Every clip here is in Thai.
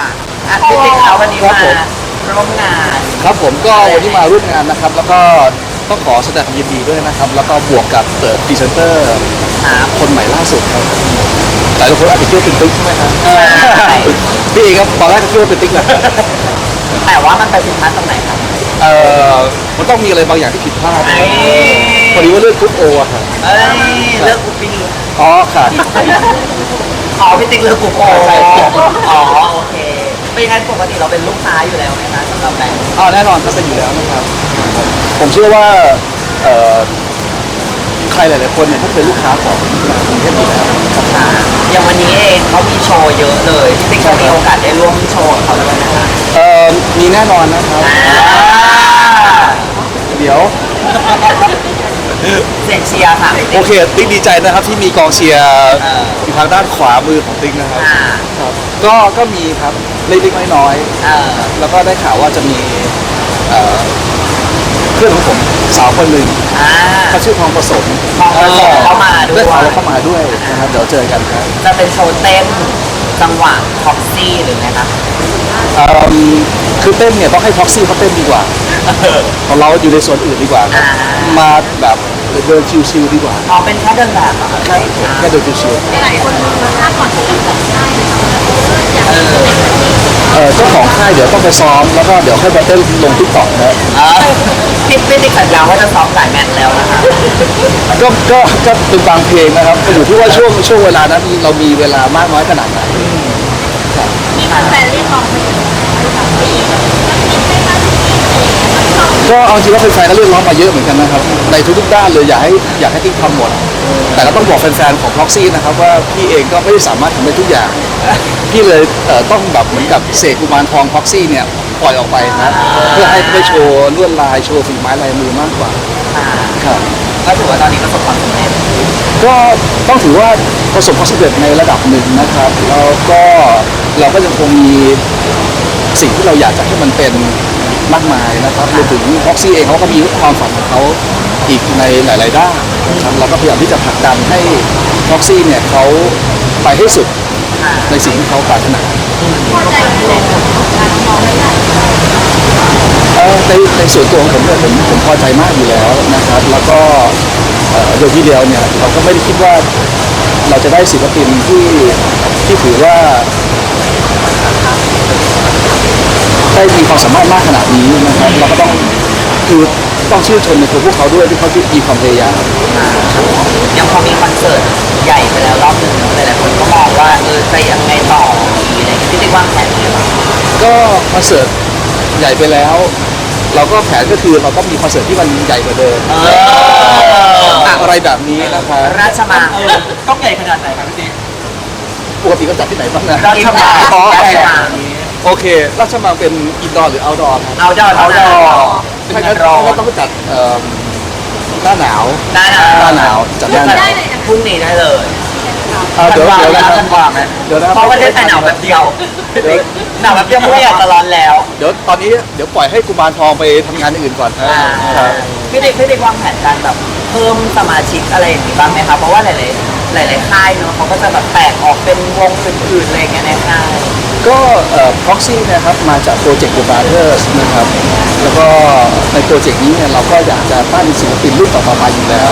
ค่ะอะพี่ติ๊กเขาวันนี้มาร่วมงานครับผมก็วันนี้มาร่วมงานนะครับ แล้วก็ต้องขอแสดงความยินดีด้วยนะครับ แล้วก็บวกกับเปิดพรีเซนเตอร์ครับคนใหม่ล่าสุดครับหลายคนอาจจะคิดว่าเป็นติ๊กใช่ไหมครับใช่พี่เองครับตอนแรกก็คิดว่าเป็นติ๊กแหละแต่ว่ามันไปผิดพลาดตรงไหนครับเอ่อมันต้องมีอะไรบางอย่างที่ผิดพลาดเอ้ยพอดีว่าเลือกกรุ๊ปโออะครับเอ้ยเลือกกูปีอ๋อค่ะอ๋อพี่ติ๊กเลือกกูโปใช่ใช่อ๋อโอเคเป็ นยังไงปกติเราเป็นลูกค้าอยู่แล้วไหมคะสำหรับแบรนด์อ๋อแน่นอนครับเป็นอยู่แล้วนะครับ ผมเชื่อว่าเอ่อใครหลายๆคนเนี่ยถ้าเป็นลูกค้าของกรุงเทพอยู่แล้วครับค่ะอย่างวันนี้เองเขามีโชว์เยอะเลยพี่ติ๊กจะมีโอกาสได้ร่วมโชว์กับเขาด้วยนะคะเอ่อมีแน่นอนนะครับอ่าเดี๋ยว เสียงเชียร์ค่ะพี่โอติ๊กเค ติ๊กดีใจนะครับที่มีกองเชียร์เอออยู่ทางด้านขวามือของติ๊กนะครับ อ่าครับ ก็ก็มีครับเล็กๆน้อยเออๆแล้วก็ได้ข่าวว่าจะมีเอ่อเพื่อนของผมสาวคนหนึ่งอ่า เขาชื่อทองผสมทองผสมเข้ามาด้วย ได้ข่าวว่าเข้ามาด้วยนะครับเดี๋ยวเจอกันครับ จะเป็นโชว์เต้นจังหวะท็อกซี่หรือไงคะเอิ่มคือเต้นเนี่ยต้องให้พ็อกซี่เขาเต้นดีกว่าของเราอยู่ในส่วนอื่นดีกว่าครับอ่ามาแบบเดินชิวๆดีกว่าอ๋อเป็นแค่เดินแบบเหรอคะแค่แค่เดินชิวหลายคนมาคาดหวังกับแบบได้อยาก เออๆเอ่อเจ้าของค่ายเดี๋ยวต้องไปซ้อมแล้วก็เดี๋ยวค่อยไปเต้นลงทิกตอกนะเออพี่พี่ติ๊กสัญญาว่าจะซ้อมหลายแมตช์แล้วนะคะก็ก็ก็เป็นบางเพลงนะครับก็อยู่ที่ว่าช่วงช่วงเวลานั้นเรามีเวลามากน้อยขนาดไหนมีแฟนเรียกร้องมาอยู่แบบมี ก็เอาจริงว่าแฟนๆก็เรียกร้องมาเยอะเหมือนกันนะครับในทุกๆด้านเลยอยากให้อยากให้ติ๊กทำหมด แต่ก็ต้องบอกแฟนๆของ Proxy นะครับว่าพี่เองก็ไม่ได้สามารถทำได้ทุกอย่าง พี่เลยเอ่อต้องแบบเหมือนกับเสกกุมารทอง Proxy เนี่ยปล่อยออกไปนะเพื่อให้ได้โชว์ลวดลายโชว์ฝีไม้ลายมือมากกว่าค่ะครับ ก็ถือว่าตอนนี้ประสบความสำเร็จก็ต้องถือว่าประสบความสำเร็จในระดับหนึ่งนะครับแล้วก็เราก็ยังคงมีสิ่งที่เราอยากจะให้มันเป็น มากมายนะครับรวมถึงพ็อกซี่เองเขาก็มีความฝันของเขาอีกในหลาย ๆ ด้านนะครับเราก็พยายามที่จะผลักดันให้พ็อกซี่เนี่ยเขาไปให้สุดค่ะในสิ่งที่เขาปรารถนาพอใจในเรื่องของการมองไม่ได้เอ่อในในส่วนตัวของผมเนี่ยผมผมพอใจมากอยู่แล้วนะครับ แล้วก็เอ่อโดยที่เดียวเนี่ยเราก็ไม่ได้คิดว่าเราจะได้ศิลปินที่ที่ถือว่า ได้มีความสามารถมากขนาดนี้นะครับเราก็ต้องคือต้องชื่นชมในตัวพวกเขาด้วยที่เขาที่มีความพยายามยังพอมีคอนเสิร์ตใหญ่ไปแล้วรอบหนึ่งหลายๆคนก็มองว่าเออจะยังไงต่อดีอะไรอย่างเงี้ยพี่ติ๊กวางแผนยังไงบ้างก็คอนเสิร์ตใหญ่ไปแล้ว เราก็แผนก็คือเราต้องมีคอนเสิร์ตที่มันใหญ่กว่าเดิมเอออะไรแบบนี้นะครับราชมังต้องใหญ่ขนาดไหนครับพี่ติ๊กปกติก็จัดที่ไหนบ้างนะราชมังอ๋อรา โอชเคมังโอเค ราชมังเป็นอินดอร์หรือเอาดอร์ครับเอาดอเอาดอถ้างั้นถ้างั้นต้องจัดเอ่อหน้าหนาวได้นะหน้าหนาวจัดหน้าหนาวพรุ่งนี้ได้เลยอ่าเดี๋ยวเดี๋ยวนะคธัรับนวาไหมเดี๋ยวนะเพราะว่าประเทศไทยหนาวแบบเดียวหนาวแบบเดียวไม่อยากจะร้อนแล้ว เดี๋ยวตอนนี้เดี๋ยวปล่อยให้กุมารทองไปทำงานอย่างอื่นก่อนอ่าครับพี่ติ๊กพี่ติ๊กวางแผนการแบบเพิ่มสมาชิกอะไรอย่างนี้บ้างไหมคะเพราะว่าหลายๆ หลายๆค่ายเนาะเขาก็จะแบบแตกออกเป็นวงอื่นๆอะไรอย่างเงี้ยในค่ายก็เอ่อ proxy เนะครับมาจากโปรเจกต์ The Brothers นะครับ แล้วก็ในโปรเจกต์นี้เนี่ยเราก็อยากจะปั้นศิลปินรุ่นต่อๆไปอยู่แล้ว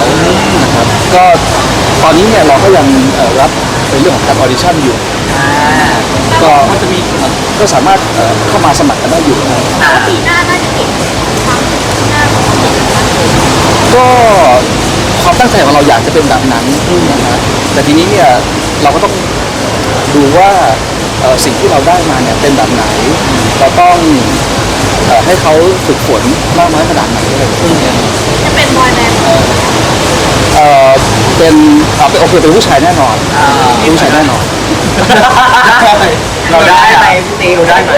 นะครับก็ตอนนี้เนี่ยเราก็ยังเอ่อรับในเรื่องของการออดิชั่นอยู่ อ่าก็จะมีก็สามารถเอ่อเข้ามาสมัครกันได้อยู่นะครับแต่ว่าปีหน้าน่าจะเห็นความหน้าของเด็กนะก็ ความตั้งใจของเราอยากจะเป็นแบบนั้นนะครับแต่ทีนี้เนี่ยเราก็ต้องดูว่าเอ่อสิ่งที่เราได้มาเนี่ยเป็นแบบไหนเราต้องเอ่อให้เขาฝึกฝนมากน้อยขนาดไหนอะไรแบบนี้จะเป็นบอยแบนด์เอ่อเป็นเอาเป็นโอเคเป็นผู้ชายแน่นอนอ่าเป็นผู้ชายแน่นอนเราได้ไหมพี่ติ๊กเราได้ไหม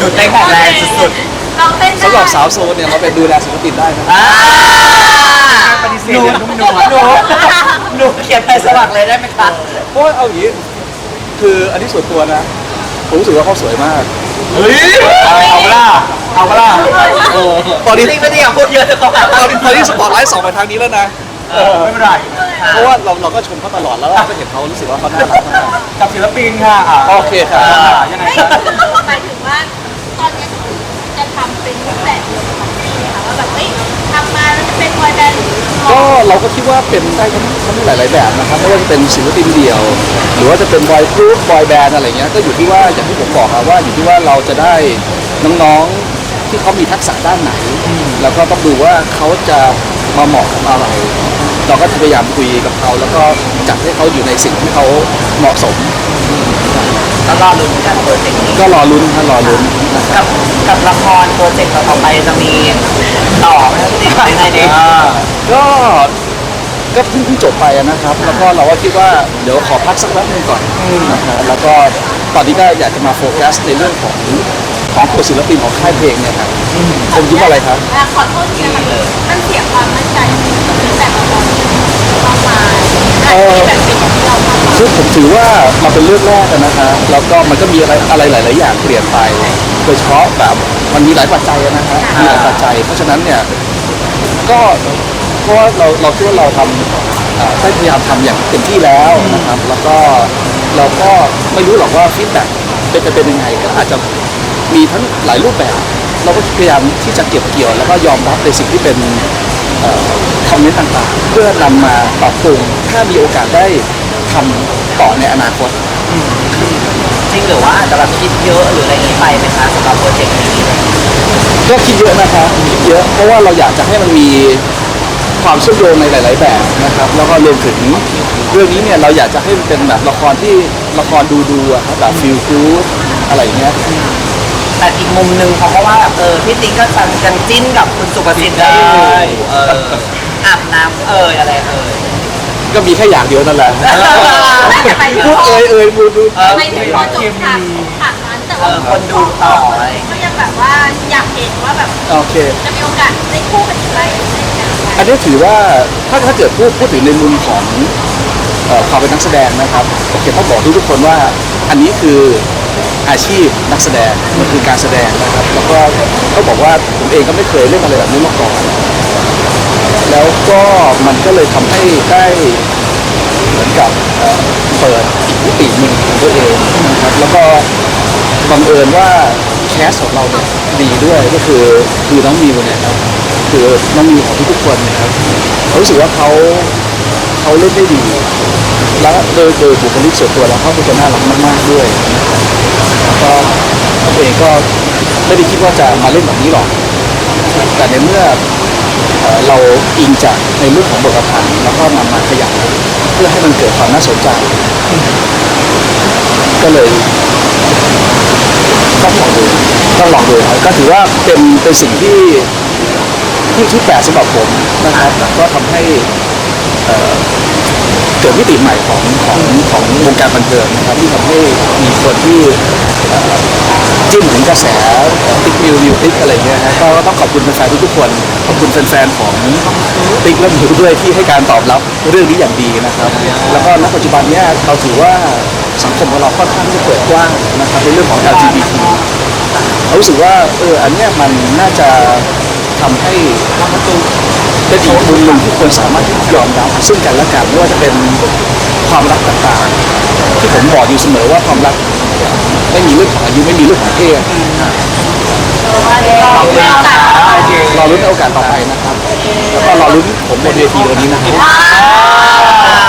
ดูเต้นแข็งแรงสุดเราเต้นได้สำหรับสาวโซนเนี่ยเราไปดูแลศิลปินได้นะๆอ่าปฏิ เสหธนูอย่างนุ่มนวลหนูหนูเขียนไปสมัครเลยได้ไหมคะเพราะว่าเอาอย่างนี้คืออันนี้ส่วนตัวนะ ผมรู้สึกว่าเขาสวยมากเฮ้ยเอาเอาเปะล่าเอาเปะล่าเออตอนนี้จริงไม่ได้อยากพูดเยอะแต่เขาแบบตอนนี้ตอนนี้สปอตไลท์ส่องไปทางนี้แล้วนะเออไม่เป็นไรคเพราะว่าเราเราก็ชมเขาตลอดแล้วเราก็เห็นเขารู้สึกว่าเขาน่ารักมากกับศิลปินค่ะอะโอเคครับอ่ายังไงไม่ครับหมายถึงว่าตอนนี้คือจะทำเป็นรูปแบบเดียวกับพี่ค่ะว่าแบบเฮ้ยทำมาแล้วจะเป็นบอยแบนด์หรือ ก็เราก็คิดว่าเป็นได้ทั้งทั้งหลายๆแบบนะครับไม่ว่าจะเป็นศิลปินเดี่ยว หรือว่าจะเป็นบอยกรุ๊ปบอยแบนด์อะไรเงี้ยก็อยู่ที่ว่าอย่างที่ผมบอกครับว่าอยู่ที่ว่าเราจะได้น้องๆที่เขามีทักษะด้านไหน แล้วก็ต้องดูว่าเขาจะ มาเหมาะกับอะไร เราก็จะพยายามคุยกับเขา แล้วก็จัดให้เขาอยู่ในสิ่งที่เขาเหมาะสม ก็รอลุ้นกันโปรเจกต์นี้ก็รอลุ้นครับรอลุ้นนะครับกับกับละครโปรเจกต์ต่อๆไปจะมีต่อไหมครับพี่ติ๊กยังไงดีอ่าก็ก็เพิ่งเพิ่งจบไปนะครับ แล้วก็เราก็คิดว่าเดี๋ยวขอพักสักแป๊บนึงก่อนนะครับแล้วก็ตอนนี้ก็อยากจะมาโฟกัสในเรื่องของ ของตัวศิลปินของค่ายเพลงเนี่ยครับผมคิดว่าอะไรครับ อะขอโทษทีนะคะมันเสียความมั่นใจที่แต่ละคนเข้ามาอาจจะแบบเป็นของที่เราเข้ามาคือผมถือว่ามันเป็นเรื่องแรกอะนะฮะแล้วก็มันก็มีอะไรอะไรหลาย ๆ อย่างเปลี่ยนไป โดยเฉพาะแบบมันมีหลายปัจจัยอะนะฮะมีหลายปัจจัย เพราะฉะนั้นเนี่ยก็เพราะว่าเราเราคิดว่าเราทำอ่าได้พยายามทำอย่างเต็มที่แล้วนะครับ แล้วก็เราก็ไม่รู้หรอกว่าฟีดแบ็กเป็นไปเป็นยังไง ก็อาจจะ มีทั้งหลายรูปแบบ เราก็พยายามที่จะเก็บเกี่ยว แล้วก็ยอมรับในสิ่งที่เป็นคอมเมนต์ต่างๆ เพื่อนำมาปรับปรุงถ้ามีโอกาสได้ทำต่อในอนาคตจริงหรือว่าอาจจะแบบคิดเยอะหรืออะไรอย่างนี้ไปไหมคะสำหรับโปรเจกต์นี้ก็คิดเยอะนะครับคิดเยอะเพราะว่าเราอยากจะให้มันมีความเชื่อมโยงในหลาย ๆ แบบนะครับ แล้วก็รวมถึงเรื่องนี้เนี่ยเราอยากจะให้มันเป็นแบบละครที่ละครดูดูๆอะครับแบบฟิลกูดอะไรอย่างเงี้ย แต่อีกมุมหนึ่งเขาก็ว่าแบบเออพี่ติ๊กก็จังยังจิ้นกับคุณสุภสิทธิ์ได้อยู่เอออาบน้ำเอ่ยอะไรเอ่ยก็มีแค่อย่างเดียวนั่นแหละไม่แต่ไปถึงพูดเอ่ยเอ่ยพูดดูเออไปถึงพอจบฉากฉากนั้นแต่ว่าเออคนดูต่ออะไรก็ยังแบบว่าอยากเห็นว่าแบบโอเคจะมีโอกาสได้คู่กันอีกไหมอันนี้ถือว่าถ้าถ้าเกิดพูดพูดถึงในมุมของเอ่อความเป็นนักแสดงนะครับโอเคต้องบอกทุกทุกๆคนว่าอันนี้คือ อาชีพนักแสดงมันคือการแสดงนะครับแล้วก็ก็บอกว่าผมเองก็ไม่เคยเล่นอะไรแบบนี้มาก่อน แล้วก็มันก็เลยทำให้ได้เหมือนกับเปิดมิติหนึ่งของตัวเองนะครับแล้วก็บังเอิญว่าแคสของเราเนี่ยดีด้วยก็คือคือน้องมิวเนี่ยครับคือน้องมิวของทุกๆคนนะครับเรารู้สึกว่าเขาเขาเล่นได้ดี แล้วโดยโดยบุคลิกส่วนตัวแล้วเขาเป็นคนน่ารักมากๆด้วยนะครับ ก็ผมเองก็ไม่ได้คิดว่าจะมาเล่นแบบนี้หรอก แต่ในเมื่อเราอิงจากในเรื่องของบทประพันธ์แล้วก็นำมาขยายเพื่อให้มันเกิดความน่าสนใจ ก็เลยต้องลองดูต้องลองดูครับก็ถือว่าเป็นเป็นสิ่งที่ที่ที่แปลกสำหรับผมนะครับ ก็ทำให้ เกิดมิติใหม่ของของของวงการบันเทิงนะครับที่ทำให้มีคนที่เอ่อจิ้นถึงกระแสติ๊กมิวมิวติ๊กอะไรเงี้ยฮะก็ต้องขอบคุณแฟนๆทุกๆคนขอบคุณแฟนๆของติ๊กและมิวด้วยที่ให้การตอบรับเรื่องนี้อย่างดีนะครับ แล้วก็ณปัจจุบันเนี้ยเราถือว่าสังคมของเราค่อนข้างที่จะเปิดกว้างนะครับในเรื่องของ LGBT เรารู้สึกว่าเอออันเนี้ยมันน่าจะ ทำให้เป็นอีกมุมหนึ่งที่ควรสามารถที่ยอมรับซึ่งกันและกันไม่ว่าจะเป็นความรักต่างๆ ที่ผมบอกอยู่เสมอว่าความรักไม่มีเรื่องของอายุไม่มีเรื่องของเพศขอบคุณค่ะรอรุ้นโอกาสต่อไปนะครับ แล้วก็รอรุ้นผมบนเวทีวันนี้นะครับ